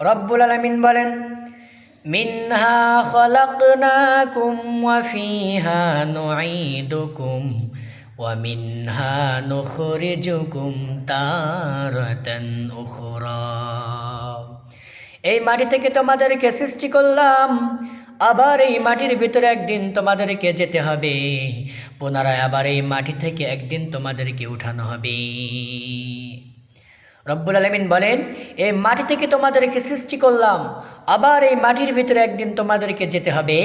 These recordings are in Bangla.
রব্বুল আলমিন বলেন, মিনহা খলাকনাকুম ওয়া ফিহা নুঈদুকুম ওয়া মিনহা নুখরিজুকুম তারাতান উখরা। এই মাটি থেকে তোমাদেরকে সৃষ্টি করলাম, আবার এই মাটির ভিতরে একদিন তোমাদেরকে যেতে হবে। পুনরায় আবার এই মাটি থেকে একদিন তোমাদেরকে উঠানো হবে। রব্বুল আলমিন বলেন, এই মাটি থেকে তোমাদেরকে সৃষ্টি করলাম। আবার এই মাটির ভিতরে একদিন তোমাদেরকে যেতে হবে।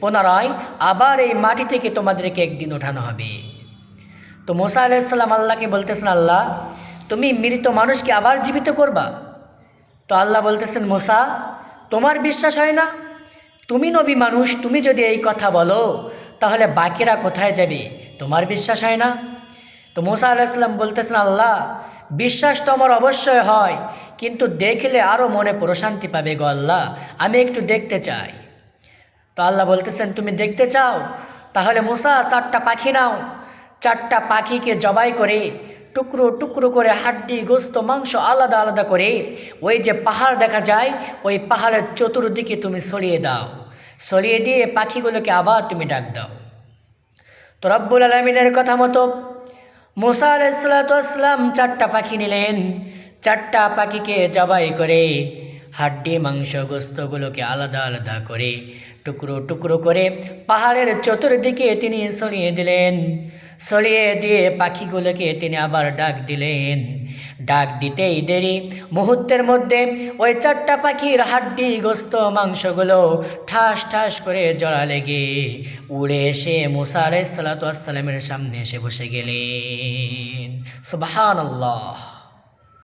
পুনরায় আবার এই মাটি থেকে তোমাদেরকে একদিন ওঠানো হবে। তো মোসা আলাইসাল্লাম আল্লাহকে বলতেছেন, আল্লাহ, তুমি মৃত মানুষকে আবার জীবিত করবা? তো আল্লাহ বলতেছেন, মোসা, তোমার বিশ্বাস হয় না? তুমি নবী মানুষ, তুমি যদি এই কথা বলো, তাহলে বাকিরা কোথায় যাবে? তোমার বিশ্বাস হয় না? তো মোসা আলাইসাল্লাম বলতেছেন, আল্লাহ বিশ্বাস তো আমার অবশ্যই হয়, কিন্তু দেখলে আরও মনে প্রশান্তি পাবে গো আল্লাহ, আমি একটু দেখতে চাই। তো আল্লাহ বলতেছেন, তুমি দেখতে চাও? তাহলে মুসা, চারটা পাখি নাও। চারটা পাখিকে জবাই করে, টুকরো টুকরো করে হাড্ডি, গোস্ত, মাংস আলাদা আলাদা করে ওই যে পাহাড় দেখা যায়, ওই পাহাড়ের চতুর্দিকে তুমি সরিয়ে দাও। সরিয়ে দিয়ে পাখিগুলোকে আবার তুমি ডাক দাও। তো রব্বুল আলমিনের কথা মতো মোসা আলাইসালাম চারটা পাখি নিলেন। চারটা পাখিকে জবাই করে হাড্ডি, মাংস, গোস্তগুলোকে আলাদা আলাদা করে, টুকরো টুকরো করে পাহাড়ের চতুর্দিকে তিনি সরিয়ে দিলেন। সরিয়ে দিয়ে পাখিগুলোকে তিনি আবার ডাক দিলেন। ডাক দিতেই দেরি। মুহূর্তের মধ্যে ওই চারটা পাখির হাড্ডি, গোস্ত, মাংসগুলো ঠাস ঠাস করে জড়া লেগে উড়ে এসে মুসা আলাইসালাতামের সামনে এসে বসে গেলেন। সুবাহান আল্লাহ